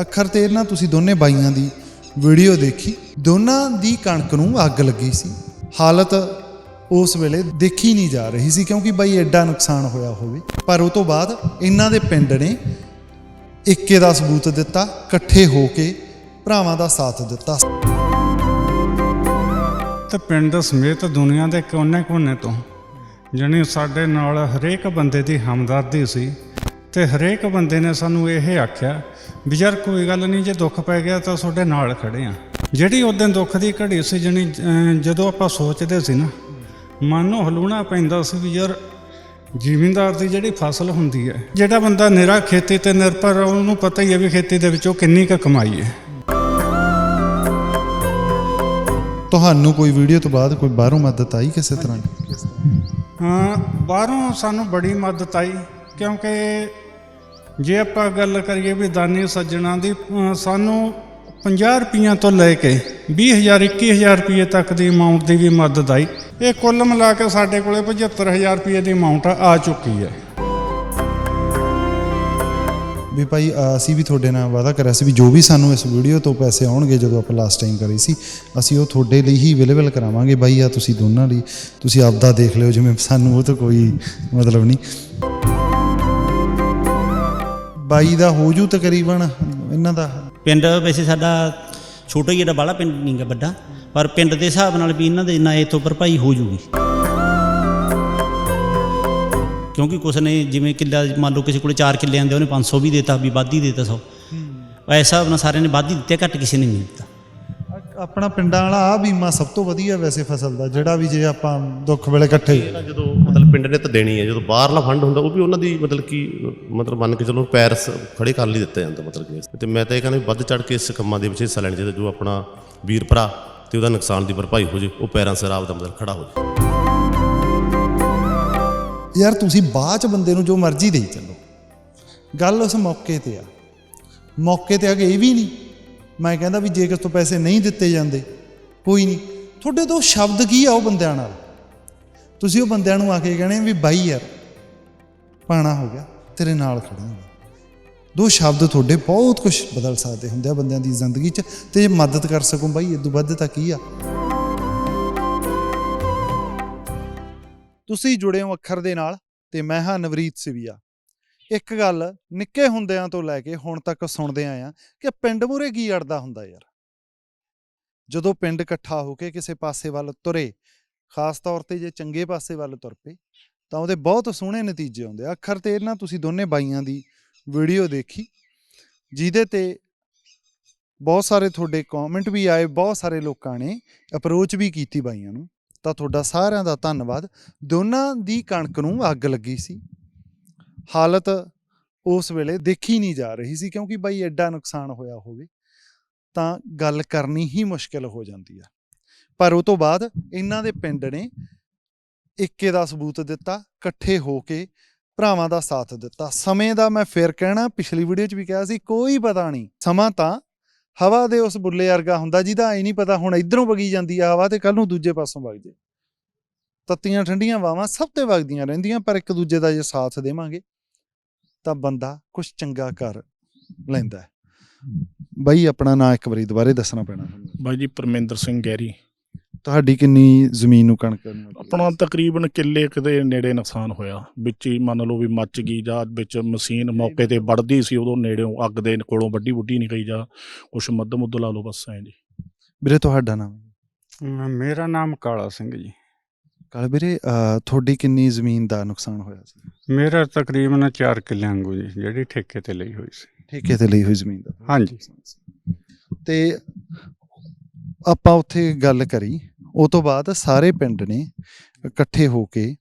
ਅੱਖਰ ਤੇ ਨਾ ਤੁਸੀਂ ਦੋਨੇ ਬਾਈਆਂ ਦੀ ਵੀਡੀਓ ਦੇਖੀ। ਦੋਨਾਂ ਦੀ ਕਣਕ ਨੂੰ ਅੱਗ ਲੱਗੀ ਸੀ। ਹਾਲਤ ਉਸ ਵੇਲੇ ਦੇਖੀ ਨਹੀਂ ਜਾ ਰਹੀ ਸੀ ਕਿਉਂਕਿ ਬਾਈ ਐਡਾ ਨੁਕਸਾਨ ਹੋਇਆ ਹੋਵੇ। ਪਰ ਉਹ ਤੋਂ ਬਾਅਦ ਇਹਨਾਂ ਦੇ ਪਿੰਡ ਨੇ ਇੱਕੇ ਦਾ ਸਬੂਤ ਦਿੱਤਾ, ਇਕੱਠੇ ਹੋ ਕੇ ਭਰਾਵਾਂ ਦਾ ਸਾਥ ਦਿੱਤਾ। ਤੇ ਪਿੰਡ ਸਮੇਤ ਦੁਨੀਆ ਦੇ ਕੋਨੇ-ਕੋਨੇ ਤੋਂ, ਜਣੀ ਸਾਡੇ ਨਾਲ ਹਰੇਕ ਬੰਦੇ ਦੀ ਹਮਦਰਦੀ ਸੀ ਤੇ ਹਰੇਕ ਬੰਦੇ ਨੇ ਸਾਨੂੰ ਇਹ ਆਖਿਆ ਵੀ ਯਾਰ ਕੋਈ ਗੱਲ ਨਹੀਂ ਜੇ ਦੁੱਖ ਪੈ ਗਿਆ ਤਾਂ ਤੁਹਾਡੇ ਨਾਲ ਖੜੇ ਆ। ਜਿਹੜੀ ਉਸ ਦਿਨ ਦੁੱਖ ਦੀ ਘੜੀ ਸੀ ਜਣੀ ਜਦੋਂ ਆਪਾਂ ਸੋਚਦੇ ਸੀ ਨਾ ਮਨ ਨੂੰ ਹਲੂਣਾ ਪੈਂਦਾ ਸੀ ਵੀ ਯਾਰ ਜ਼ਿਮੀਂਦਾਰ ਦੀ ਜਿਹੜੀ ਫਸਲ ਹੁੰਦੀ ਹੈ ਜਿਹੜਾ ਬੰਦਾ ਨਿਰਾ ਖੇਤੀ ਤੇ ਨਿਰਭਰ ਉਹਨੂੰ ਪਤਾ ਹੀ ਹੈ ਵੀ ਖੇਤੀ ਦੇ ਵਿੱਚੋਂ ਕਿੰਨੀ ਕੁ ਕਮਾਈ ਹੈ। ਤੁਹਾਨੂੰ ਕੋਈ ਵੀਡੀਓ ਤੋਂ ਬਾਅਦ ਕੋਈ ਬਾਹਰੋਂ ਮਦਦ ਆਈ ਕਿਸੇ ਤਰ੍ਹਾਂ ਦੀ? ਹਾਂ ਬਾਹਰੋਂ ਸਾਨੂੰ ਬੜੀ ਮਦਦ ਆਈ ਕਿਉਂਕਿ ਜੇ ਆਪਾਂ ਗੱਲ ਕਰੀਏ ਵੀ ਦਾਨੀ ਸੱਜਣਾ ਦੀ ਸਾਨੂੰ 50 ਰੁਪਈਆਂ ਤੋਂ ਲੈ ਕੇ 20000 21000 ਰੁਪਏ ਤੱਕ ਦੀ ਅਮਾਉਂਟ ਦੀ ਵੀ ਮਦਦ ਆਈ। ਇਹ ਕੁੱਲ ਮਿਲਾ ਕੇ ਸਾਡੇ ਕੋਲੇ 75000 ਰੁਪਏ ਦੀ ਅਮਾਉਂਟ ਆ ਚੁੱਕੀ ਹੈ। ਵੀ ਭਾਈ ਅਸੀਂ ਵੀ ਤੁਹਾਡੇ ਨਾਲ ਵਾਅਦਾ ਕਰਿਆ ਸੀ ਵੀ ਜੋ ਵੀ ਸਾਨੂੰ ਇਸ ਵੀਡੀਓ ਤੋਂ ਪੈਸੇ ਆਉਣਗੇ ਜਦੋਂ ਆਪਾਂ ਲਾਸਟ ਟਾਈਮ ਕਰੀ ਸੀ, ਅਸੀਂ ਉਹ ਤੁਹਾਡੇ ਲਈ ਹੀ ਅਵੇਲੇਬਲ ਕਰਾਵਾਂਗੇ। ਬਾਈ ਆ ਤੁਸੀਂ ਦੋਨਾਂ ਲਈ ਤੁਸੀਂ ਆਪਦਾ ਦੇਖ ਲਿਓ, ਜਿਵੇਂ ਸਾਨੂੰ ਉਹ ਤਾਂ ਕੋਈ ਮਤਲਬ ਨਹੀਂ। ਬਾਈ ਦਾ ਹੋ ਜੂ ਤਕਰੀਬਨ ਇਹਨਾਂ ਦਾ। ਪਿੰਡ ਵੈਸੇ ਸਾਡਾ ਛੋਟਾ ਹੀ ਜਿਹੜਾ ਬਾਹਲਾ ਪਿੰਡ ਨਹੀਂ ਗਾ ਵੱਡਾ। ਪਰ ਪਿੰਡ ਦੇ ਹਿਸਾਬ ਨਾਲ ਵੀ ਇਹਨਾਂ ਦੇ ਨਾ ਤੋਂ ਭਰਪਾਈ ਹੋ ਜੂਗੀ। ਕਿਉਂਕਿ ਕੁਛ ਨੇ ਜਿਵੇਂ ਕਿੱਲਾ ਮੰਨ ਲਓ ਕਿਸੇ ਕੋਲੇ 4 ਕਿੱਲੇ ਆਂਦੇ ਉਹਨੇ 500 ਵੀ ਦੇਤਾ ਵੀ ਵੱਧ ਹੀ ਦੇਤਾ ਸੌ। ਐਸਾ ਹਿਸਾਬ ਨਾਲ ਸਾਰਿਆਂ ਨੇ ਵੱਧ ਦਿੱਤੇ ਘੱਟ ਕਿਸੇ ਨੇ ਨਹੀਂ ਦਿੱਤਾ। ਆਪਣਾ ਪਿੰਡਾਂ ਵਾਲਾ ਆ ਬੀਮਾ ਸਭ ਤੋਂ ਵਧੀਆ ਵੈਸੇ ਫਸਲ ਦਾ ਜਿਹੜਾ ਵੀ ਜੇ ਆਪਾਂ ਦੁੱਖ ਵੇਲੇ ਇਕੱਠੇ। ਜਦੋਂ ਪਿੰਡ ਨੇ ਤਾਂ ਦੇਣੀ ਹੈ, ਜਦੋਂ ਬਾਹਰਲਾ ਫੰਡ ਹੁੰਦਾ, ਉਹ ਵੀ ਉਹਨਾਂ ਦੀ ਮਤਲਬ ਕਿ, ਮਤਲਬ ਮੰਨ ਕੇ ਚਲੋ ਪੈਰ ਸ- ਖੜੇ ਕਰ ਲਈ ਦਿੱਤਾ ਜਾਂਦਾ ਮਤਲਬ ਕਿ। ਤੇ ਮੈਂ ਤਾਂ ਇਹ ਕਹਿੰਦਾ ਵੀ ਵੱਧ ਚੜ ਕੇ ਇਸ ਕੰਮਾਂ ਦੇ ਵਿੱਚ ਹਿੱਸਾ ਲੈਣਾ ਚਾਹੀਦਾ, ਜੋ ਆਪਣਾ ਵੀਰ ਭਰਾ ਤੇ ਉਹਦਾ ਨੁਕਸਾਨ ਦੀ ਭਰਪਾਈ ਹੋ ਜੇ, ਉਹ ਪੈਰਾਂ ਸਿਰ ਆਪ ਦਾ ਮਤਲਬ ਖੜਾ ਹੋ ਜੇ। ਯਾਰ ਤੁਸੀਂ ਬਾਅਦ ਚ ਬੰਦੇ ਨੂੰ ਜੋ ਮਰਜ਼ੀ ਦੇਈ ਚੱਲੋ। ਗੱਲ ਉਸ ਮੌਕੇ ਤੇ ਆ। ਮੌਕੇ ਤੇ ਆ ਕੇ ਇਹ ਵੀ ਨਹੀਂ। ਮੈਂ ਕਹਿੰਦਾ ਵੀ ਜੇ ਕਿਸ ਤੋਂ ਪੈਸੇ ਨਹੀਂ ਦਿੱਤੇ ਜਾਂਦੇ, ਕੋਈ ਨਹੀਂ। ਤੁਹਾਡੇ ਤੋਂ ਸ਼ਬਦ ਕੀ ਆ ਉਹ ਬੰਦਿਆਂ ਨਾਲ? ਤੁਸੀਂ ਉਹ ਬੰਦਿਆਂ ਨੂੰ ਆ ਕੇ ਕਹਣੇ ਵੀ ਬਾਈ ਯਾਰ, ਪਾਣਾ ਹੋ ਗਿਆ, ਤੇਰੇ ਨਾਲ ਖੜਾ ਹਾਂ ਦੋ ਸ਼ਬਦ ਤੁਹਾਡੇ ਬਹੁਤ ਕੁਝ ਬਦਲ ਸਕਦੇ ਹੁੰਦੇ ਆ ਬੰਦਿਆਂ ਦੀ ਜ਼ਿੰਦਗੀ 'ਚ, ਤੇ ਜੇ ਮਦਦ ਕਰ ਸਕੋ ਬਾਈ ਇਦੋਂ ਵੱਧ ਤਾਂ ਕੀ ਆ? ਤੁਸੀਂ ਜੁੜੇ ਹੋ ਅੱਖਰ ਦੇ ਨਾਲ, ਤੇ ਮੈਂ ਹਾਂ ਨਵਰੀਤ ਸਿਵੀਆ। ਇੱਕ ਗੱਲ ਨਿੱਕੇ ਹੁੰਦਿਆਂ ਤੋਂ ਲੈ ਕੇ ਹੁਣ ਤੱਕ ਸੁਣਦੇ ਆਇਆ ਕਿ ਪਿੰਡ ਮੂਰੇ ਕੀ ਅੜਦਾ ਹੁੰਦਾ ਯਾਰ। ਜਦੋਂ ਪਿੰਡ ਇਕੱਠਾ ਹੋ ਕੇ ਕਿਸੇ ਪਾਸੇ ਵੱਲ ਤੁਰੇ ਖਾਸ ਤੌਰ ਤੇ ਜੇ ਚੰਗੇ ਪਾਸੇ ਵੱਲ ਤੁਰ ਪਏ, ਤਾਂ ਉਹਦੇ ਬਹੁਤ ਸੋਹਣੇ ਨਤੀਜੇ ਆਉਂਦੇ ਆ। ਅੱਖਰ ਤੇ ਇਹਨਾਂ ਤੁਸੀਂ ਦੋਨੇ ਬਾਈਆਂ ਦੀ ਵੀਡੀਓ ਦੇਖੀ, ਜਿਹਦੇ ਤੇ ਬਹੁਤ ਸਾਰੇ ਤੁਹਾਡੇ ਕਮੈਂਟ ਵੀ ਆਏ, ਬਹੁਤ ਸਾਰੇ ਲੋਕਾਂ ਨੇ ਅਪਰੋਚ ਵੀ ਕੀਤੀ ਬਾਈਆਂ ਨੂੰ। ਤਾਂ ਤੁਹਾਡਾ ਸਾਰਿਆਂ ਦਾ ਧੰਨਵਾਦ। ਦੋਨਾਂ ਦੀ ਕਣਕ ਨੂੰ ਅੱਗ ਲੱਗੀ ਸੀ। ਹਾਲਤ ਉਸ ਵੇਲੇ ਦੇਖੀ ਨਹੀਂ ਜਾ ਰਹੀ ਸੀ ਕਿਉਂਕਿ ਬਾਈ ਐਡਾ ਨੁਕਸਾਨ ਹੋਇਆ ਹੋਵੇ, ਤਾਂ ਗੱਲ ਕਰਨੀ ਹੀ ਮੁਸ਼ਕਲ ਹੋ ਜਾਂਦੀ ਆ। ਪਰ ਉਹ ਤੋਂ ਬਾਅਦ ਇਹਨਾਂ ਦੇ ਪਿੰਡ ਨੇ ਇੱਕੇ ਦਾ ਸਬੂਤ ਦਿੱਤਾ, ਇਕੱਠੇ ਹੋ ਕੇ ਭਰਾਵਾਂ ਦਾ ਸਾਥ ਦਿੱਤਾ। ਸਮੇਂ ਦਾ ਮੈਂ ਫਿਰ ਕਹਿਣਾ, ਪਿਛਲੀ ਵੀਡੀਓ 'ਚ ਵੀ ਕਿਹਾ ਸੀ, ਕੋਈ ਪਤਾ ਨਹੀਂ। ਸਮਾਂ ਤਾਂ ਹਵਾ ਦੇ ਉਸ ਬੁੱਲੇ ਵਰਗਾ ਹੁੰਦਾ ਜਿਹਦਾ ਐ ਨਹੀਂ ਪਤਾ ਹੁਣ ਇਧਰੋਂ ਵਗੀ ਜਾਂਦੀ ਆ ਹਵਾ ਤੇ ਕੱਲ ਨੂੰ ਦੂਜੇ ਪਾਸੋਂ ਵਗ ਜੇ। ਤੱਤੀਆਂ ਠੰਡੀਆਂ ਵਾਵਾਂ ਸਭ ਤੇ ਵਗਦੀਆਂ ਰਹਿੰਦੀਆਂ, ਪਰ ਇੱਕ ਦੂਜੇ ਦਾ ਜੇ ਸਾਥ ਦੇਵਾਂਗੇ, ਤਾਂ ਬੰਦਾ ਕੁਝ ਚੰਗਾ ਕਰ ਲੈਂਦਾ ਹੈ। ਬਾਈ ਆਪਣਾ ਨਾਂ ਇੱਕ ਵਾਰੀ ਦੁਬਾਰੇ ਦੱਸਣਾ ਪੈਣਾ। ਬਾਈ ਜੀ, ਪਰਮਿੰਦਰ ਸਿੰਘ ਗੈਰੀ ਤੁਹਾਡੀ ਕਿੰਨੀ ਜ਼ਮੀਨ ਨੂੰ ਕਣਕ ਨੂੰ? ਆਪਣਾ ਤਕਰੀਬਨ ਕਿੱਲੇ ਕੁ ਦੇ ਨੇੜੇ ਨੁਕਸਾਨ ਹੋਇਆ। ਵਿੱਚ ਹੀ ਮੰਨ ਲਓ ਵੀ ਮੱਚ ਗਈ ਜਾਂ ਵਿੱਚ ਮਸ਼ੀਨ ਮੌਕੇ ਤੇ ਵੱਢਦੀ ਸੀ ਉਦੋਂ ਨੇੜਿਓਂ ਅੱਗ ਦੇ ਕੋਲੋਂ ਵੱਡੀ ਵੱਡੀ ਨਹੀਂ ਗਈ ਜਾਂ ਕੁਛ ਮੱਧ ਮੁੱਧ ਲਾ ਲਓ ਬਸ ਐਂ ਜੀ। ਵੀਰੇ ਤੁਹਾਡਾ ਨਾਮ? ਮੇਰਾ ਨਾਮ ਕਾਲਾ ਸਿੰਘ ਜੀ। ਕਾਲ ਵੀਰੇ ਤੁਹਾਡੀ ਕਿੰਨੀ ਜ਼ਮੀਨ ਦਾ ਨੁਕਸਾਨ ਹੋਇਆ ਸੀ? ਮੇਰਾ ਤਕਰੀਬਨ 4 ਕਿੱਲਿਆਂ ਵਾਂਗੂ ਜੀ ਜਿਹੜੀ ਠੇਕੇ ਤੇ ਲਈ ਹੋਈ ਸੀ। ਠੇਕੇ ਤੇ ਲਈ ਹੋਈ ਜ਼ਮੀਨ ਦਾ? ਹਾਂਜੀ। ਤੇ ਆਪਾਂ ਉੱਥੇ ਗੱਲ ਕਰੀ। ਉਹ ਤੋਂ ਬਾਅਦ ਸਾਰੇ ਪਿੰਡ ਨੇ ਇਕੱਠੇ ਹੋ ਕੇ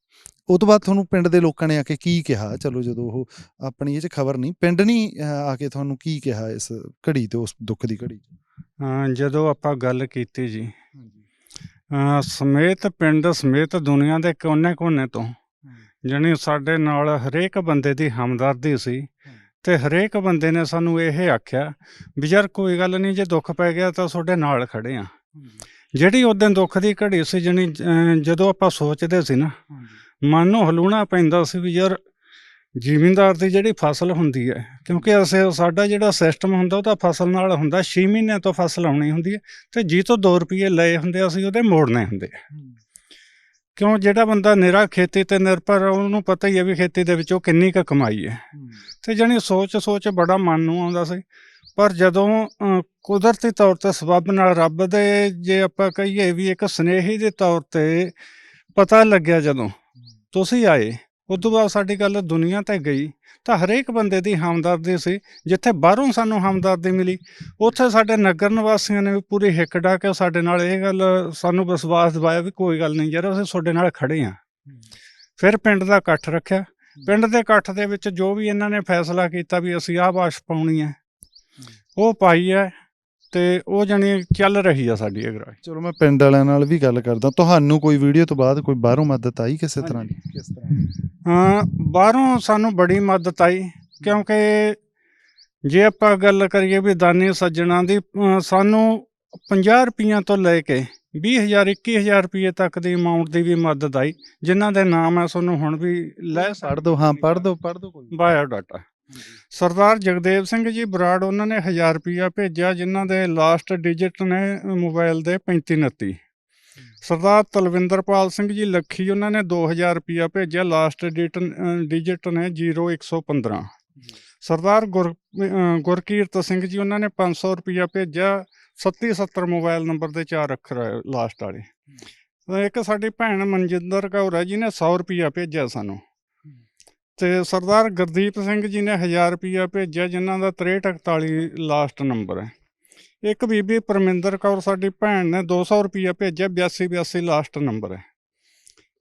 ਉਹ ਤੋਂ ਬਾਅਦ ਤੁਹਾਨੂੰ ਪਿੰਡ ਦੇ ਲੋਕਾਂ ਨੇ ਆ ਕੇ ਕੀ ਕਿਹਾ? ਚਲੋ ਜਦੋਂ ਉਹ ਆਪਣੀ ਇਹ ਚ ਖਬਰ ਨਹੀਂ ਪਿੰਡ ਨਹੀਂ ਆ ਕੇ ਤੁਹਾਨੂੰ ਕੀ ਕਿਹਾ ਇਸ ਘੜੀ ਤੇ ਉਸ ਦੁੱਖ ਦੀ ਘੜੀ? ਜਦੋਂ ਆਪਾਂ ਗੱਲ ਕੀਤੀ ਜੀ। ਸਮੇਤ ਪਿੰਡ ਸਮੇਤ ਦੁਨੀਆ ਦੇ ਕੋਨੇ-ਕੋਨੇ ਤੋਂ ਜਣੀ ਸਾਡੇ ਨਾਲ ਹਰੇਕ ਬੰਦੇ ਦੀ ਹਮਦਰਦੀ ਸੀ ਤੇ ਹਰੇਕ ਬੰਦੇ ਨੇ ਸਾਨੂੰ ਇਹ ਆਖਿਆ ਵੀ ਯਾਰ ਕੋਈ ਗੱਲ ਨਹੀਂ ਜੇ ਦੁੱਖ ਪੈ ਗਿਆ ਤਾਂ ਤੁਹਾਡੇ ਨਾਲ ਖੜੇ ਆ। ਜਿਹੜੀ ਉਸ ਦਿਨ ਦੁੱਖ ਦੀ ਘੜੀ ਸੀ ਜਣੀ ਜਦੋਂ ਆਪਾਂ ਸੋਚਦੇ ਸੀ ਨਾ ਮਨ ਨੂੰ ਹਲੂਣਾ ਪੈਂਦਾ ਸੀ ਵੀ ਯਾਰ ਜ਼ਿਮੀਂਦਾਰ ਦੀ ਜਿਹੜੀ ਫਸਲ ਹੁੰਦੀ ਹੈ ਕਿਉਂਕਿ ਅਸੀਂ ਸਾਡਾ ਜਿਹੜਾ ਸਿਸਟਮ ਹੁੰਦਾ ਉਹ ਤਾਂ ਫਸਲ ਨਾਲ ਹੁੰਦਾ 6 ਮਹੀਨਿਆਂ ਤੋਂ ਫਸਲ ਆਉਣੀ ਹੁੰਦੀ ਹੈ ਤੇ ਜੀ ਤੋਂ 2 ਰੁਪਏ ਲਏ ਹੁੰਦੇ ਅਸੀਂ ਉਹਦੇ ਮੋੜਨੇ ਹੁੰਦੇ ਕਿਉਂ? ਜਿਹੜਾ ਬੰਦਾ ਨਿਰਾ ਖੇਤੀ ਤੇ ਨਿਰਭਰ ਉਹਨੂੰ ਪਤਾ ਹੀ ਹੈ ਵੀ ਖੇਤੀ ਦੇ ਵਿੱਚੋਂ ਕਿੰਨੀ ਕੁ ਕਮਾਈ ਹੈ। ਤੇ ਜਣੀ ਸੋਚ ਸੋਚ ਬੜਾ ਮਨ ਨੂੰ ਆਉਂਦਾ ਸੀ। ਪਰ ਜਦੋਂ ਕੁਦਰਤੀ ਤੌਰ ਤੇ ਸਬੱਬ ਨਾਲ ਰੱਬ ਦੇ, ਜੇ ਆਪਾਂ ਕਹੀਏ ਵੀ ਇੱਕ ਸਨੇਹੀ ਦੇ ਤੌਰ ਤੇ ਪਤਾ ਲੱਗਿਆ ਜਦੋਂ ਤੁਸੀਂ ਆਏ ਉਸ ਤੋਂ ਬਾਅਦ ਸਾਡੀ ਗੱਲ ਦੁਨੀਆ ਤੇ ਗਈ, ਤਾਂ ਹਰੇਕ ਬੰਦੇ ਦੀ ਹਮਦਰਦੀ ਸੀ, ਜਿੱਥੇ ਬਾਹਰੋਂ ਸਾਨੂੰ ਹਮਦਰਦੀ ਮਿਲੀ, ਉੱਥੇ ਸਾਡੇ ਨਗਰ ਨਿਵਾਸੀਆਂ ਨੇ ਵੀ ਪੂਰੀ ਹਿੱਕ ਡਾ ਕੇ ਸਾਡੇ ਨਾਲ ਇਹ ਗੱਲ, ਸਾਨੂੰ ਵਿਸ਼ਵਾਸ ਦਿਵਾਇਆ ਵੀ ਕੋਈ ਗੱਲ ਨਹੀਂ ਯਾਰ, ਅਸੀਂ ਤੁਹਾਡੇ ਨਾਲ ਖੜੇ ਹਾਂ। ਫਿਰ ਪਿੰਡ ਦਾ ਇਕੱਠ ਰੱਖਿਆ, ਪਿੰਡ ਦੇ ਇਕੱਠ ਦੇ ਵਿੱਚ ਜੋ ਵੀ ਇਹਨਾਂ ਨੇ ਫੈਸਲਾ ਕੀਤਾ ਵੀ ਅਸੀਂ ਆਹ ਬਾਸ਼ ਪਾਉਣੀ ਹੈ ਉਹ ਪਾਈ ਹੈ ਤੇ ਉਹ ਜਣੀ ਚੱਲ ਰਹੀ ਆ ਸਾਡੀ ਅਗਰਾਈ ਚਲੋ ਮੈਂ ਪਿੰਡ ਵਾਲਿਆਂ ਨਾਲ ਵੀ ਗੱਲ ਕਰਦਾ। ਤੁਹਾਨੂੰ ਕੋਈ ਵੀਡੀਓ ਤੋਂ ਬਾਅਦ ਕੋਈ ਬਾਹਰੋਂ ਮਦਦ ਆਈ ਕਿਸੇ ਤਰ੍ਹਾਂ ਦੀ? ਕਿਸ ਤਰ੍ਹਾਂ ਹਾਂ ਬਾਹਰੋਂ ਸਾਨੂੰ ਬੜੀ ਮਦਦ ਆਈ ਕਿਉਂਕਿ ਜੇ ਆਪਾਂ ਗੱਲ ਕਰੀਏ ਵੀ ਦਾਨੀ ਸੱਜਣਾ ਦੀ ਸਾਨੂੰ 50 ਰੁਪਈਆਂ ਤੋਂ ਲੈ ਕੇ 20000 21000 ਰੁਪਏ ਤੱਕ ਦੀ ਅਮਾਉਂਟ ਦੀ ਵੀ ਮਦਦ ਆਈ ਜਿਨ੍ਹਾਂ ਦੇ ਨਾਮ ਹੈ ਤੁਹਾਨੂੰ ਹੁਣ ਵੀ ਲੈ ਪੜ੍ਹ ਦੋ ਹਾਂ ਪੜ੍ਹ ਦੋ ਪੜ੍ਹ ਦੋ ਕੋਈ। ਬਾਇਓ ਡਾਟਾ ਸਰਦਾਰ ਜਗਦੇਵ ਸਿੰਘ ਜੀ ਬਰਾੜ ਉਹਨਾਂ ਨੇ 1000 ਰੁਪਿਆ ਭੇਜਿਆ ਜਿਨ੍ਹਾਂ ਦੇ ਲਾਸਟ ਡਿਜਿਟ ਨੇ ਮੋਬਾਈਲ ਦੇ 3529 ਸਰਦਾਰ ਤਲਵਿੰਦਰਪਾਲ ਸਿੰਘ ਜੀ ਲੱਖੀ ਉਹਨਾਂ ਨੇ 2000 ਰੁਪਿਆ ਭੇਜਿਆ ਲਾਸਟ ਡਿਜਿਟ ਨੇ 0115 ਸਰਦਾਰ ਗੁਰ ਗੁਰਕੀਰਤ ਸਿੰਘ ਜੀ ਉਹਨਾਂ ਨੇ 500 ਰੁਪਿਆ ਭੇਜਿਆ 3770 ਮੋਬਾਈਲ ਨੰਬਰ ਦੇ ਚਾਰ ਅੱਖਰ ਲਾਸਟ ਵਾਲੇ। ਇੱਕ ਸਾਡੀ ਭੈਣ ਮਨਜਿੰਦਰ ਕੌਰ ਹੈ ਜੀ ਨੇ 100 ਰੁਪਿਆ ਭੇਜਿਆ ਸਾਨੂੰ। ਤੇ ਸਰਦਾਰ ਗੁਰਦੀਪ ਸਿੰਘ ਜੀ ਨੇ 1000 ਰੁਪਿਆ ਭੇਜਿਆ, ਜਿਨ੍ਹਾਂ ਦਾ 6348 ਲਾਸਟ ਨੰਬਰ ਹੈ। ਇੱਕ ਬੀਬੀ ਪਰਮਿੰਦਰ ਕੌਰ ਸਾਡੀ ਭੈਣ ਨੇ 200 ਰੁਪਿਆ ਭੇਜਿਆ 8282 ਲਾਸਟ ਨੰਬਰ ਹੈ।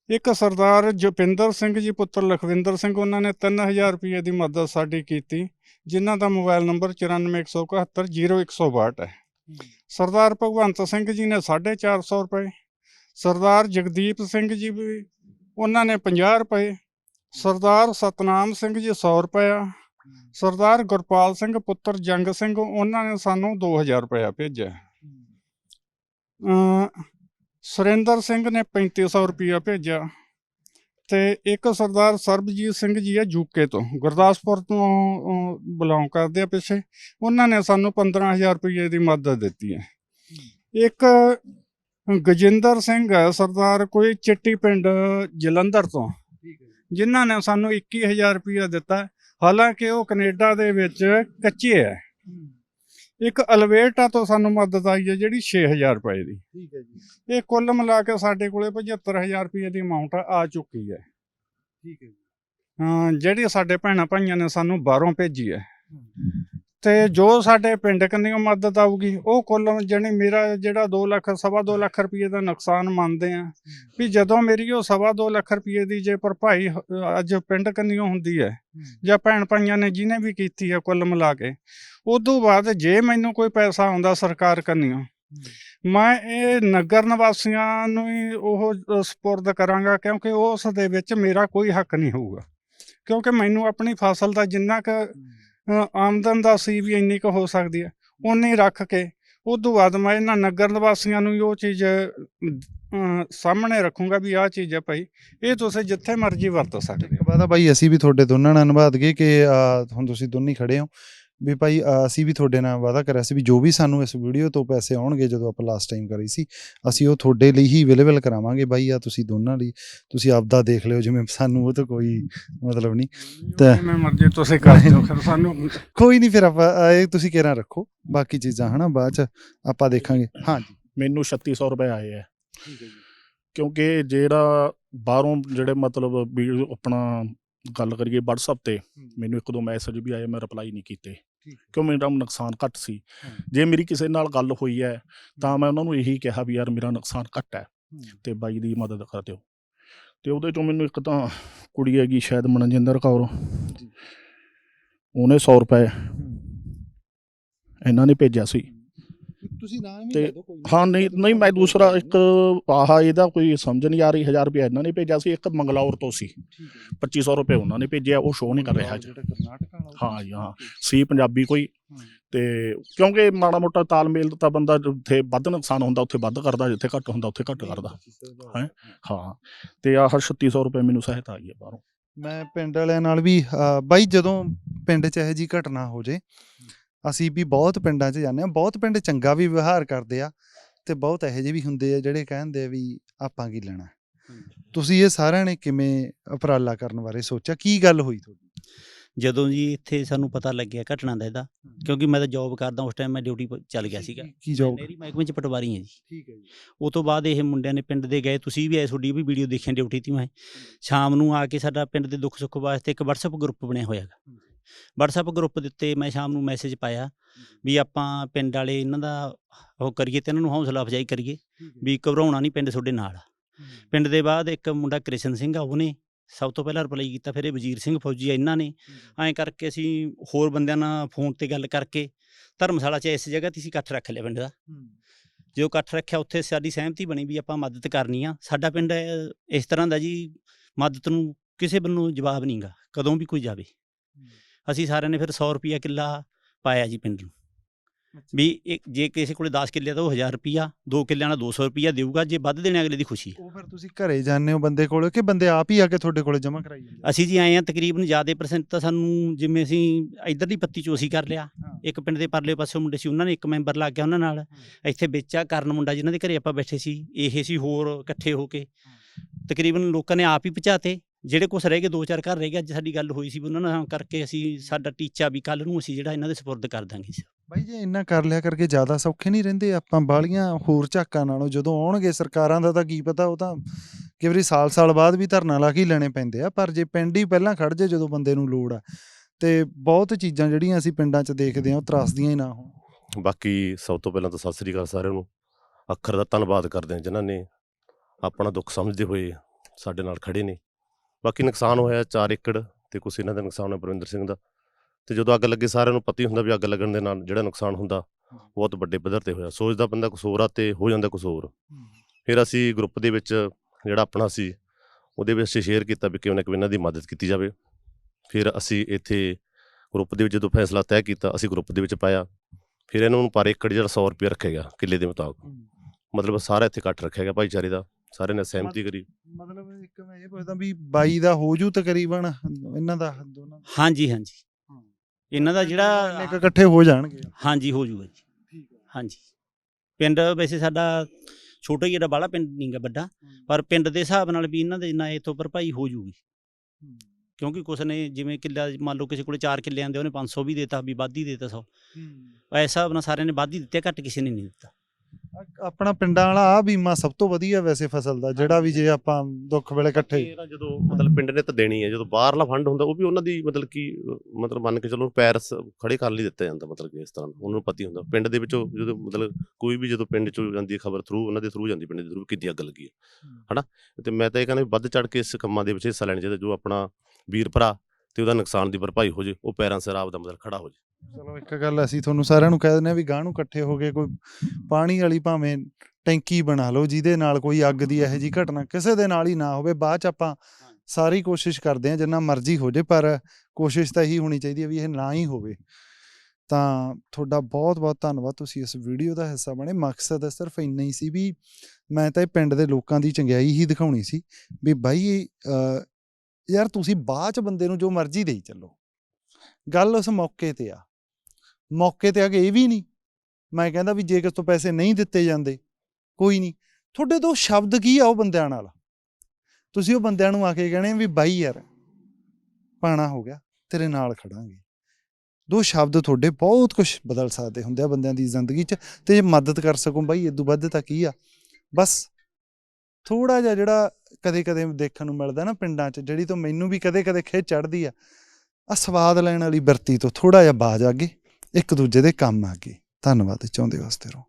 ਇੱਕ ਸਰਦਾਰ ਜਪਿੰਦਰ ਸਿੰਘ ਜੀ ਪੁੱਤਰ ਲਖਵਿੰਦਰ ਸਿੰਘ, ਉਹਨਾਂ ਨੇ 3000 ਰੁਪਏ ਦੀ ਮਦਦ ਸਾਡੀ ਕੀਤੀ, ਜਿਨ੍ਹਾਂ ਦਾ ਮੋਬਾਈਲ ਨੰਬਰ 9417100162 ਹੈ। ਸਰਦਾਰ ਭਗਵੰਤ ਸਿੰਘ ਜੀ ਨੇ 450 ਰੁਪਏ, ਸਰਦਾਰ ਜਗਦੀਪ ਸਿੰਘ ਜੀ ਵੀ, ਉਹਨਾਂ ਨੇ 50 ਰੁਪਏ ਸਰਦਾਰ ਸਤਨਾਮ ਸਿੰਘ ਜੀ 100 ਰੁਪਇਆ ਸਰਦਾਰ ਗੁਰਪਾਲ ਸਿੰਘ ਪੁੱਤਰ ਜੰਗ ਸਿੰਘ ਉਹਨਾਂ ਨੇ ਸਾਨੂੰ 2000 ਰੁਪਇਆ ਭੇਜਿਆ। ਅਮ ਸੁਰਿੰਦਰ ਸਿੰਘ ਨੇ 3500 ਰੁਪਇਆ ਭੇਜਿਆ ਤੇ ਇੱਕ ਸਰਦਾਰ ਸਰਬਜੀਤ ਸਿੰਘ ਜੀ ਹੈ ਯੂਕੇ ਤੋਂ ਗੁਰਦਾਸਪੁਰ ਤੋਂ ਬਿਲੋਂਗ ਕਰਦੇ ਆ ਪਿੱਛੇ। ਉਹਨਾਂ ਨੇ ਸਾਨੂੰ 15000 ਰੁਪਏ ਦੀ ਮਦਦ ਦਿੱਤੀ ਹੈ। ਇੱਕ ਗਜਿੰਦਰ ਸਿੰਘ ਸਰਦਾਰ ਕੋਈ ਚਿੱਟੀ ਪਿੰਡ ਜਲੰਧਰ ਤੋਂ। ਜਿਨ੍ਹਾਂ ਨੇ ਸਾਨੂੰ 21000 ਰੁਪਇਆ ਦਿੱਤਾ। ਹਾਲਾਂਕਿ ਉਹ ਕੈਨੇਡਾ ਦੇ ਵਿੱਚ ਕੱਚੇ ਹੈ। ਇੱਕ ਅਲਵੇਟਾ ਤੋਂ ਸਾਨੂੰ ਮਦਦ ਆਈ ਹੈ ਜਿਹੜੀ 6000 ਰੁਪਏ ਦੀ। ਠੀਕ ਹੈ ਜੀ। ਇਹ ਕੁੱਲ ਮਿਲਾ ਕੇ ਸਾਡੇ ਕੋਲੇ 75000 ਰੁਪਏ ਦੀ ਅਮਾਉਂਟ ਆ ਚੁੱਕੀ ਹੈ। ਠੀਕ ਹੈ ਜੀ। ਹਾਂ ਜਿਹੜੀ ਸਾਡੇ ਭੈਣਾਂ ਭਾਈਆਂ ਨੇ ਸਾਨੂੰ ਬਾਹਰੋਂ ਭੇਜੀ ਹੈ। ਤੇ ਜੋ ਸਾਡੇ ਪਿੰਡ ਕੰਨਿਓ ਮਦਦ ਆਊਗੀ ਉਹ ਕੁੱਲ ਜਣੀ ਮੇਰਾ ਜਿਹੜਾ 2 ਲੱਖ ਸਵਾ 2 ਲੱਖ ਰੁਪਏ ਦਾ ਨੁਕਸਾਨ ਮੰਨਦੇ ਆ। ਵੀ ਜਦੋਂ ਮੇਰੀ ਉਹ ਸਵਾ 2 ਲੱਖ ਰੁਪਏ ਦੀ ਜੇ ਭਰਪਾਈ ਅੱਜ ਪਿੰਡ ਕੰਨਿਓ ਹੁੰਦੀ ਹੈ ਜਾਂ ਭੈਣ ਭਾਈਆਂ ਨੇ ਜਿਹਨੇ ਵੀ ਕੀਤੀ ਹੈ ਕੁੱਲ ਮਿਲਾ ਕੇ ਉਦੋਂ ਬਾਅਦ ਜੇ ਮੈਨੂੰ ਕੋਈ ਪੈਸਾ ਆਉਂਦਾ ਸਰਕਾਰ ਕੰਨਿਓ ਮੈਂ ਇਹ ਨਗਰ ਨਿਵਾਸੀਆਂ ਨੂੰ ਹੀ ਉਹ ਸਪੁਰਦ ਕਰਾਂਗਾ ਕਿਉਂਕਿ ਉਸ ਦੇ ਵਿੱਚ ਮੇਰਾ ਕੋਈ ਹੱਕ ਨਹੀਂ ਹੋਊਗਾ। ਕਿਉਂਕਿ ਮੈਨੂੰ ਆਪਣੀ ਫਸਲ ਦਾ ਜਿੰਨਾ ਕੁ ਆਮਦਨ ਦਾ ਸੀ ਵੀ ਇੰਨੀ ਕੁ ਹੋ ਸਕਦੀ ਹੈ। ਉਨੀ ਰੱਖ ਕੇ ਉਦੋਂ ਬਾਅਦ ਮੈਂ ਇਹਨਾਂ ਨਗਰ ਨਿਵਾਸੀਆਂ ਨੂੰ ਹੀ ਉਹ ਚੀਜ਼ ਸਾਹਮਣੇ ਰੱਖੂੰਗਾ ਵੀ ਆਹ ਚੀਜ਼ ਹੈ ਭਾਈ। ਇਹ ਤੁਸੀਂ ਜਿੱਥੇ ਮਰਜ਼ੀ ਵਰਤ ਸਕਦੇ ਹੋ। ਇੱਕ ਭਾਈ ਅਸੀਂ ਵੀ ਤੁਹਾਡੇ ਦੋਨਾਂ ਨਾਲ ਨਿਭਾ ਦਈਏ ਕਿ ਹੁਣ ਤੁਸੀਂ ਦੋਨੇ ਖੜੇ ਹੋ। ਵੀ ਭਾਈ ਅਸੀਂ ਵੀ ਤੁਹਾਡੇ ਨਾਲ ਵਾਦਾ ਕਰਿਆ ਸੀ ਵੀ ਜੋ ਵੀ ਸਾਨੂੰ ਇਸ ਵੀਡੀਓ ਤੋਂ ਪੈਸੇ ਆਉਣਗੇ ਜਦੋਂ ਆਪਾਂ ਲਾਸਟ ਟਾਈਮ ਕਰੀ ਸੀ ਅਸੀਂ ਉਹ ਤੁਹਾਡੇ ਲਈ ਹੀ ਅਵੇਲੇਬਲ ਕਰਾਵਾਂਗੇ ਬਾਈ ਆ ਤੁਸੀਂ ਦੋਨਾਂ ਲਈ। ਤੁਸੀਂ ਆਪਦਾ ਦੇਖ ਲਿਓ ਜਿਵੇਂ ਸਾਨੂੰ ਉਹ ਤਾਂ ਕੋਈ ਮਤਲਬ ਨਹੀਂ। ਤਾਂ- ਜਿਵੇਂ ਮਰਜ਼ੀ ਤੁਸੀਂ ਕਰ ਦਿਓ ਫਿਰ ਸਾਨੂੰ ਕੋਈ ਨਹੀਂ ਫਿਰ ਆਪਾਂ ਇਹ ਤੁਸੀਂ ਕਿਹੜਾ ਰੱਖੋ? ਬਾਕੀ ਚੀਜ਼ਾਂ ਹਨਾ ਬਾਅਦ ਚ ਆਪਾਂ ਦੇਖਾਂਗੇ। ਹਾਂਜੀ ਮੈਨੂੰ 3600 ਰੁਪਏ ਆਏ ਹੈ ਕਿਉਂਕਿ ਜਿਹੜਾ ਬਾਹਰੋਂ ਜਿਹੜੇ ਮਤਲਬ ਵੀ ਆਪਣਾ ਗੱਲ ਕਰੀਏ WhatsApp ਤੇ ਮੈਨੂੰ ਇੱਕ ਦੋ ਮੈਸੇਜ ਵੀ ਆਏ ਮੈਂ ਰਿਪਲਾਈ ਨਹੀਂ ਕੀਤੇ। ਕਿਉਂ ਮੇਰਾ ਨੁਕਸਾਨ ਘੱਟ ਸੀ? ਜੇ ਮੇਰੀ ਕਿਸੇ ਨਾਲ ਗੱਲ ਹੋਈ ਹੈ ਤਾਂ ਮੈਂ ਉਹਨਾਂ ਨੂੰ ਇਹੀ ਕਿਹਾ ਵੀ ਯਾਰ ਮੇਰਾ ਨੁਕਸਾਨ ਘੱਟ ਹੈ ਤੇ ਬਾਈ ਦੀ ਮਦਦ ਕਰ ਦਿਓ। ਤੇ ਉਹਦੇ ਚੋਂ ਮੈਨੂੰ ਇੱਕ ਤਾਂ ਕੁੜੀ ਹੈਗੀ ਸ਼ਾਇਦ ਮਨਜਿੰਦਰ ਕੌਰ। ਉਹਨੇ 100 ਰੁਪਏ ਇਹਨਾਂ ਨੇ ਭੇਜਿਆ ਸੀ। ਤੁਸੀਂ ਨਾਮ ਹਾਂ ਨਹੀਂ। ਨਹੀਂ ਮੈਂ ਦੂਸਰਾ ਇੱਕ ਆਹ ਇਹਦਾ ਕੋਈ ਸਮਝ ਨਹੀਂ ਆ ਰਹੀ 1000 ਰੁਪਏ ਇਹਨਾਂ ਨੇ ਭੇਜਿਆ ਸੀ ਇੱਕ ਮੰਗਲੌਰ ਤੋਂ ਸੀ। 2500 ਰੁਪਏ ਉਹਨਾਂ ਨੇ ਭੇਜਿਆ ਉਹ ਸ਼ੋਅ ਨਹੀਂ ਕਰ ਰਿਹਾ ਅੱਜ। ਹਾਂ ਜੀ ਹਾਂ। ਸੀ ਪੰਜਾਬੀ ਕੋਈ। ਤੇ ਕਿਉਂਕਿ ਮਾੜਾ ਮੋਟਾ ਤਾਲਮੇਲ ਤਾਂ ਬੰਦਾ ਜਿੱਥੇ ਵੱਧ ਨੁਕਸਾਨ ਹੁੰਦਾ ਉੱਥੇ ਵੱਧ ਕਰਦਾ ਜਿੱਥੇ ਘੱਟ ਹੁੰਦਾ ਉੱਥੇ ਘੱਟ ਕਰਦਾ। ਹੈਂ? ਹਾਂ। ਤੇ ਆਹ 3600 ਰੁਪਏ ਮੈਨੂੰ ਸਹਾਇਤਾ ਆਈ ਹੈ ਬਾਹਰੋਂ। ਮੈਂ ਪਿੰਡ ਵਾਲਿਆਂ ਨਾਲ ਵੀ ਅ, ਬਾਈ ਜਦੋਂ ਪਿੰਡ 'ਚ ਇਹੋ ਜੀ ਘਟਨਾ ਹੋ ਜੇ ਅਸੀਂ ਵੀ ਬਹੁਤ ਪਿੰਡਾਂ 'ਚ ਜਾਂਦੇ ਆ ਬਹੁਤ ਪਿੰਡ ਚੰਗਾ ਵੀ ਵਿਵਹਾਰ ਕਰਦੇ ਆ ਤੇ ਬਹੁਤ ਇਹੋ ਜਿਹੇ ਵੀ ਹੁੰਦੇ ਆ ਜਿਹੜੇ ਕਹਿੰਦੇ ਆ ਵੀ ਆਪਾਂ ਕੀ ਲੈਣਾ। ਤੁਸੀਂ ਇਹ ਸਾਰਿਆਂ ਨੇ ਕਿਵੇਂ ਉਪਰਾਲਾ ਕਰਨ ਬਾਰੇ ਸੋਚਿਆ? ਕੀ ਗੱਲ ਹੋਈ ਤੁਹਾਡੀ? ਜਦੋਂ ਜੀ ਇੱਥੇ ਸਾਨੂੰ ਪਤਾ ਲੱਗਿਆ ਘਟਨਾ ਦਾ ਇਹਦਾ ਕਿਉਂਕਿ ਮੈਂ ਤਾਂ ਜੌਬ ਕਰਦਾ ਉਸ ਟਾਈਮ ਮੈਂ ਡਿਊਟੀ ਚੱਲ ਗਿਆ ਸੀਗਾ। ਕੀ ਜੋਬ ਮੇਰੀ ਮਹਿਕਮੇ ਚ ਪਟਵਾਰੀ ਹਾਂ ਜੀ। ਠੀਕ ਹੈ ਜੀ। ਉਹ ਤੋਂ ਬਾਅਦ ਇਹ ਮੁੰਡਿਆਂ ਨੇ ਪਿੰਡ ਦੇ ਗਏ ਤੁਸੀਂ ਵੀ ਆਏ ਤੁਹਾਡੀ ਵੀ ਵੀਡੀਓ ਦੇਖਿਆ ਡਿਊਟੀ ਤੇ ਮੈਂ। ਸ਼ਾਮ ਨੂੰ ਆ ਕੇ ਸਾਡਾ ਪਿੰਡ ਦੇ ਦੁੱਖ ਸੁੱਖ ਵਾਸਤੇ ਇੱਕ WhatsApp ਗਰੁੱਪ ਬਣਿਆ ਹੋਇਆ ਹੈਗਾ। WhatsApp ਗਰੁੱਪ ਦੇ ਉੱਤੇ ਮੈਂ ਸ਼ਾਮ ਨੂੰ ਮੈਸੇਜ ਪਾਇਆ ਵੀ ਆਪਾਂ ਪਿੰਡ ਵਾਲੇ ਇਹਨਾਂ ਦਾ ਉਹ ਕਰੀਏ ਤੇ ਇਹਨਾਂ ਨੂੰ ਹੌਸਲਾ ਅਫਜ਼ਾਈ ਕਰੀਏ ਵੀ ਘਬਰਾਉਣਾ ਨਹੀਂ ਪਿੰਡ ਤੁਹਾਡੇ ਨਾਲ। ਪਿੰਡ ਦੇ ਬਾਅਦ ਇੱਕ ਮੁੰਡਾ ਕ੍ਰਿਸ਼ਨ ਸਿੰਘ ਆ ਉਹਨੇ ਸਭ ਤੋਂ ਪਹਿਲਾਂ ਰਿਪਲਾਈ ਕੀਤਾ ਫਿਰ ਇਹ ਵਜ਼ੀਰ ਸਿੰਘ ਫੌਜੀ ਆ ਇਹਨਾਂ ਨੇ। ਐਂ ਕਰਕੇ ਅਸੀਂ ਹੋਰ ਬੰਦਿਆਂ ਨਾਲ ਫੋਨ ਤੇ ਗੱਲ ਕਰਕੇ ਧਰਮਸ਼ਾਲਾ 'ਚ ਇਸ ਜਗ੍ਹਾ ਤੇ ਅਸੀਂ ਇਕੱਠ ਰੱਖ ਲਿਆ ਪਿੰਡ ਦਾ। ਜੋ ਇਕੱਠ ਰੱਖਿਆ ਉੱਥੇ ਸਾਡੀ ਸਹਿਮਤੀ ਬਣੀ ਵੀ ਆਪਾਂ ਮਦਦ ਕਰਨੀ ਆ। ਸਾਡਾ ਪਿੰਡ ਇਸ ਤਰ੍ਹਾਂ ਦਾ ਜੀ ਮਦਦ ਨੂੰ ਕਿਸੇ ਵੱਲੋਂ ਜਵਾਬ ਨਹੀਂਗਾ ਕਦੋਂ ਵੀ ਕੋਈ ਜਾਵੇ। ਅਸੀਂ ਸਾਰਿਆਂ ਨੇ ਫਿਰ 100 ਰੁਪਿਆ ਕਿੱਲਾ ਪਾਇਆ ਜੀ ਪਿੰਡ ਨੂੰ। ਵੀ ਇੱਕ ਜੇ ਕਿਸੇ ਕੋਲੇ 10 ਕਿੱਲੇ ਤਾਂ ਉਹ 1000 ਰੁਪਿਆ 2 ਕਿੱਲਿਆਂ ਨਾਲ 200 ਰੁਪਿਆ ਦੇਊਗਾ ਜੇ ਵੱਧ ਦੇਣੇ ਅਗਲੇ ਦੀ ਖੁਸ਼ੀ ਹੈ ਉਹ ਫਿਰ ਤੁਸੀਂ ਘਰੇ ਜਾਂਦੇ ਹੋ ਬੰਦੇ ਕੋਲ ਕਿ ਬੰਦੇ ਆਪ ਹੀ ਆ ਕੇ ਤੁਹਾਡੇ ਕੋਲੇ ਜਮ੍ਹਾਂ ਕਰਾਈ ਜਾਂਦੇ ਅਸੀਂ ਜੀ ਆਏ ਆ ਤਕਰੀਬਨ ਜ਼ਿਆਦਾ ਪਰਸੈਂਟ ਤਾਂ ਸਾਨੂੰ ਜਿਵੇਂ ਅਸੀਂ ਇਧਰਲੀ ਪੱਤੀ ਚੋਂ ਅਸੀਂ ਕਰ ਲਿਆ। ਇੱਕ ਪਿੰਡ ਦੇ ਪਰਲੇ ਪਾਸੇ ਮੁੰਡੇ ਸੀ ਉਹਨਾਂ ਨੇ ਇੱਕ ਮੈਂਬਰ ਲੱਗ ਗਿਆ ਉਹਨਾਂ ਨਾਲ। ਇੱਥੇ ਵਿੱਚ ਆ ਕਰਨ ਮੁੰਡਾ ਜਿਨ੍ਹਾਂ ਦੇ ਘਰੇ ਆਪਾਂ ਬੈਠੇ ਸੀ ਇਹ ਸੀ ਹੋਰ ਇਕੱਠੇ ਹੋ ਕੇ। ਤਕਰੀਬਨ ਲੋਕਾਂ ਨੇ ਆਪ ਹੀ ਪਹੁੰਚਾਤੇ ਜਿਹੜੇ ਕੁਛ ਰਹਿ ਗਏ ਦੋ ਚਾਰ ਘਰ ਰਹਿ ਗਏ ਅੱਜ ਸਾਡੀ ਗੱਲ ਹੋਈ ਸੀ ਵੀ ਉਹਨਾਂ ਨਾਲ ਕਰਕੇ ਅਸੀਂ ਸਾਡਾ ਟੀਚਾ ਵੀ ਕੱਲ ਨੂੰ ਅਸੀਂ ਜਿਹੜਾ ਇਹਨਾਂ ਦੇ ਸਪੁਰਦ ਕਰ ਦਾਂਗੇ ਬਾਈ ਜੇ ਇੰਨਾ ਕਰ ਲਿਆ ਕਰਕੇ ਜ਼ਿਆਦਾ ਸੌਖੇ ਨਹੀਂ ਰਹਿੰਦੇ ਆਪਾਂ ਬਾਲੀਆਂ ਹੋਰ ਝਾਕਾਂ ਨਾਲੋਂ ਜਦੋਂ ਆਉਣਗੇ ਸਰਕਾਰਾਂ ਦਾ ਤਾਂ ਕੀ ਪਤਾ ਉਹ ਤਾਂ ਕਈ ਵਾਰੀ ਸਾਲ-ਸਾਲ ਬਾਅਦ ਵੀ ਧਰਨਾ ਲਾ ਕੇ ਹੀ ਲੈਣੇ ਪੈਂਦੇ ਆ ਪਰ ਜੇ ਪਿੰਡ ਹੀ ਪਹਿਲਾਂ ਖੜ ਜੇ ਜਦੋਂ ਬੰਦੇ ਨੂੰ ਲੋੜ ਆ ਤੇ ਬਹੁਤ ਚੀਜ਼ਾਂ ਜਿਹੜੀਆਂ ਅਸੀਂ ਪਿੰਡਾਂ 'ਚ ਦੇਖਦੇ ਹਾਂ ਉਹ ਤਰਾਸਦੀਆਂ ਹੀ ਨਾ ਹੋਣ। ਬਾਕੀ ਸਭ ਤੋਂ ਪਹਿਲਾਂ ਤਾਂ ਸਤਿ ਸ੍ਰੀ ਅਕਾਲ ਸਾਰਿਆਂ ਨੂੰ। ਅੱਖਰ ਦਾ ਧੰਨਵਾਦ ਕਰਦੇ ਹਾਂ ਜਿਨ੍ਹਾਂ ਨੇ ਆਪਣਾ ਦੁੱਖ ਸਮਝਦੇ ਹੋਏ ਸਾਡੇ ਨਾਲ ਖੜੇ ਨੇ। ਬਾਕੀ ਨੁਕਸਾਨ ਹੋਇਆ 4 ਏਕੜ ਤੇ ਕੁਛ ਇਹਨਾਂ ਦਾ ਨੁਕਸਾਨ ਹੋਇਆ ਪ੍ਰਵਿੰਦਰ ਸਿੰਘ ਦਾ। ਤੇ ਜਦੋਂ ਅੱਗ ਲੱਗੇ ਸਾਰਿਆਂ ਨੂੰ ਪਤਾ ਹੀ ਹੁੰਦਾ ਵੀ ਅੱਗ ਲੱਗਣ ਦੇ ਨਾਲ ਜਿਹੜਾ ਨੁਕਸਾਨ ਹੁੰਦਾ ਬਹੁਤ ਵੱਡੇ ਪੱਧਰ ਤੇ ਹੋਇਆ। ਸੋਚਦਾ ਬੰਦਾ ਕੁਛ ਹੋਰ ਆ ਤੇ ਹੋ ਜਾਂਦਾ ਕੁਛ ਹੋਰ ਫਿਰ ਅਸੀਂ ਗਰੁੱਪ ਦੇ ਵਿੱਚ ਜਿਹੜਾ ਆਪਣਾ ਸੀ ਉਹਦੇ ਵਿੱਚ ਸ਼ੇਅਰ ਕੀਤਾ ਵੀ ਕਿਉਂ ਨਾ ਕਿਉਂ ਇਹਨਾਂ ਦੀ ਮਦਦ ਕੀਤੀ ਜਾਵੇ। ਫਿਰ ਅਸੀਂ ਇੱਥੇ ਗਰੁੱਪ ਦੇ ਵਿੱਚ ਜਦੋਂ ਫੈਸਲਾ ਤੈਅ ਕੀਤਾ ਅਸੀਂ ਗਰੁੱਪ ਦੇ ਵਿੱਚ ਪਾਇਆ। ਫਿਰ ਇਹਨਾਂ ਨੂੰ ਪਰ ਏਕੜ ਜਿਹੜਾ 100 ਰੁਪਏ ਰੱਖਿਆ ਗਿਆ ਕਿੱਲੇ ਦੇ ਮੁਤਾਬਕ। ਮਤਲਬ ਸਾਰਾ ਇੱਥੇ ਇਕੱਠ ਰੱਖਿਆ ਗਿਆ ਭਾਈਚਾਰੇ ਦਾ। ਸਾਰਿਆਂ ਨੇ ਸਹਿਮਤੀ ਕਰੀ। ਮਤਲਬ ਇੱਕ ਮੈਂ ਇਹ ਪੁੱਛਦਾ ਵੀ ਬਾਈ ਦਾ ਹੋ ਜੂ ਤਕਰੀਬਨ ਇਹਨਾਂ ਦਾ ਦੋਨਾਂ ਦਾ? ਹਾਂਜੀ ਹਾਂਜੀ। ਇਹਨਾਂ ਦਾ ਜਿਹੜਾ ਕੁ ਇਕੱਠੇ ਹੋ ਜਾਣਗੇ। ਹਾਂਜੀ ਹੋ ਜੂਗਾ ਜੀ। ਠੀਕ ਹੈ ਹਾਂਜੀ। ਪਿੰਡ ਵੈਸੇ ਸਾਡਾ ਛੋਟਾ ਹੀ ਜਿਹੜਾ ਬਾਹਲਾ ਪਿੰਡ ਨਹੀਂਗਾ ਵੱਡਾ ਪਰ ਪਿੰਡ ਦੇ ਹਿਸਾਬ ਨਾਲ ਵੀ ਇਹਨਾਂ ਦੇ ਇੰਨਾ ਇਹ ਤੋਂ ਭਰਪਾਈ ਹੋ ਜੂਗੀ। ਕਿਉਂਕਿ ਕੁਛ ਨੇ ਜਿਵੇਂ ਕਿੱਲਾ ਮੰਨ ਲਓ ਕਿਸੇ ਕੋਲੇ 4 ਕਿੱਲੇ ਆਂਦੇ ਉਹਨੇ 500 ਵੀ ਦੇਤਾ ਵੀ ਵੱਧ ਦੇਤਾ 100 ਇਸ ਹਿਸਾਬ ਨਾਲ ਸਾਰਿਆਂ ਨੇ ਵੱਧ ਦਿੱਤੇ ਘੱਟ ਕਿਸੇ ਨੇ ਨਹੀਂ ਦਿੱਤਾ। ਆਪਣਾ ਪਿੰਡਾਂ ਵਾਲਾ ਆ ਬੀਮਾ ਸਭ ਤੋਂ ਵਧੀਆ ਵੈਸੇ ਫਸਲ ਦਾ ਜਿਹੜਾ ਵੀ ਜੇ ਆਪਾਂ ਦੁੱਖ ਵੇਲੇ ਇਕੱਠੇ। ਇਹ ਨਾ ਜਦੋਂ ਮਤਲਬ ਪਿੰਡ ਨੇ ਤਾਂ ਦੇਣੀ ਹੈ ਜਦੋਂ ਬਾਹਰਲਾ ਫੰਡ ਹੁੰਦਾ ਉਹ ਵੀ ਉਹਨਾਂ ਦੀ ਮਤਲਬ ਕਿ ਮਤਲਬ ਮੰਨ ਕੇ ਚਲੋ ਪੈਰ ਸ- ਖੜੇ ਕਰਨ ਲਈ ਦਿੱਤਾ ਜਾਂਦਾ ਮਤਲਬ ਕਿ ਇਸ ਤਰ੍ਹਾਂ ਉਹਨਾਂ ਨੂੰ ਪਤਾ ਹੁੰਦਾ। ਪਿੰਡ ਦੇ ਵਿੱਚੋਂ ਜਦੋਂ ਮਤਲਬ ਕੋਈ ਵੀ ਜਦੋਂ ਪਿੰਡ ਚੋਂ ਜਾਂਦੀ ਖਬਰ ਥਰੂ ਉਹਨਾਂ ਦੇ ਥਰੂ ਜਾਂਦੀ ਪਿੰਡ ਦੇ ਥਰੂ ਕਿੰਨੀ ਅੱਗ ਲੱਗੀ ਹੈ। ਹਨਾ? ਤੇ ਮੈਂ ਤਾਂ ਇਹ ਕਹਿੰਦਾ ਵੱਧ ਚੜ ਕੇ ਇਸ ਕੰਮਾਂ ਦੇ ਵਿੱਚ ਹਿੱਸਾ ਲੈਣਾ ਚਾਹੀਦਾ ਜੋ ਆਪਣਾ ਵੀਰ ਭਰਾ ਤੇ ਉਹਦਾ ਨੁਕਸਾਨ ਦੀ ਭਰਪਾਈ ਹੋ ਜੇ, ਉਹ ਪੈਰਾਂ ਸਿਰ ਆਪ ਦਾ ਮਤਲਬ ਖੜਾ ਹੋ ਜੇ। ਚਲੋ ਇੱਕ ਗੱਲ ਅਸੀਂ ਤੁਹਾਨੂੰ ਸਾਰਿਆਂ ਨੂੰ ਕਹਿ ਦਿੰਦੇ ਆ ਵੀ ਗਾਂ ਨੂੰ ਇਕੱਠੇ ਹੋ ਕੇ ਕੋਈ ਪਾਣੀ ਵਾਲੀ ਭਾਵੇਂ ਟੈਂਕੀ ਬਣਾ ਲਓ, ਜਿਹਦੇ ਨਾਲ ਕੋਈ ਅੱਗ ਦੀ ਇਹੋ ਜੀ ਘਟਨਾ ਕਿਸੇ ਦੇ ਨਾਲ ਹੀ ਨਾ ਹੋਵੇ, ਬਾਅਦ ਚ ਆਪਾਂ ਸਾਰੀ ਕੋਸ਼ਿਸ਼ ਕਰਦੇ ਆ ਜਿੰਨਾ ਮਰਜ਼ੀ ਹੋ ਜੇ, ਪਰ ਕੋਸ਼ਿਸ਼ ਤਾਂ ਇਹੀ ਹੋਣੀ ਚਾਹੀਦੀ ਹੈ ਵੀ ਇਹ ਨਾ ਹੀ ਹੋਵੇ। ਤਾਂ ਤੁਹਾਡਾ ਬਹੁਤ ਬਹੁਤ ਧੰਨਵਾਦ ਤੁਸੀਂ ਇਸ ਵੀਡੀਓ ਦਾ ਹਿੱਸਾ ਬਣੇ। ਮਕਸਦ ਸਿਰਫ ਇੰਨਾ ਹੀ ਸੀ ਵੀ ਮੈਂ ਤਾਂ ਇਹ ਪਿੰਡ ਦੇ ਲੋਕਾਂ ਦੀ ਚੰਗਿਆਈ ਹੀ ਦਿਖਾਉਣੀ ਸੀ ਵੀ ਬਾਈ ਯਾਰ ਤੁਸੀਂ ਬਾਅਦ ਚ ਬੰਦੇ ਨੂੰ ਜੋ ਮਰਜ਼ੀ ਦੇਈ ਚੱਲੋ। ਗੱਲ ਉਸ ਮੌਕੇ ਤੇ ਆ। ਮੌਕੇ ਤੇ ਆ ਕੇ ਇਹ ਵੀ ਨਹੀਂ। ਮੈਂ ਕਹਿੰਦਾ ਵੀ ਜੇ ਕਿਸ ਤੋਂ ਪੈਸੇ ਨਹੀਂ ਦਿੱਤੇ ਜਾਂਦੇ, ਕੋਈ ਨਹੀਂ। ਤੁਹਾਡੇ ਤੋਂ ਸ਼ਬਦ ਕੀ ਆ ਉਹ ਬੰਦਿਆਂ ਨਾਲ? ਤੁਸੀਂ ਉਹ ਬੰਦਿਆਂ ਨੂੰ ਆ ਕੇ ਕਹਿਣੇ ਵੀ ਬਾਈ ਯਾਰ, ਪਾਣਾ ਹੋ ਗਿਆ, ਤੇਰੇ ਨਾਲ ਖੜਾਂਗੇ। ਦੋ ਸ਼ਬਦ ਤੁਹਾਡੇ ਬਹੁਤ ਕੁਝ ਬਦਲ ਸਕਦੇ ਹੁੰਦੇ ਆ ਬੰਦਿਆਂ ਦੀ ਜ਼ਿੰਦਗੀ 'ਚ ਤੇ ਜੇ ਮਦਦ ਕਰ ਸਕੋ ਬਾਈ ਇਦੋਂ ਵੱਧ ਤਾਂ ਕੀ ਆ? ਬਸ ਥੋੜਾ ਜਿਹਾ ਜਿਹੜਾ ਕਦੇ-ਕਦੇ ਦੇਖਣ ਨੂੰ ਮਿਲਦਾ ਨਾ ਪਿੰਡਾਂ 'ਚ, ਜਿਹੜੀ ਤੋਂ ਮੈਨੂੰ ਵੀ ਕਦੇ-ਕਦੇ ਖਿੱਚ ਚੜਦੀ ਆ ਆ ਸਵਾਦ ਲੈਣ ਵਾਲੀ ਵਰਤੀ ਤੋਂ ਥੋੜਾ ਜਿਹਾ ਬਾਜ ਆ ਗਏ ਇੱਕ ਦੂਜੇ ਦੇ ਕੰਮ ਆ ਗਏ ਧੰਨਵਾਦ, ਚਾਹੁੰਦੇ ਵਾਸਤੇ ਰਹੋ।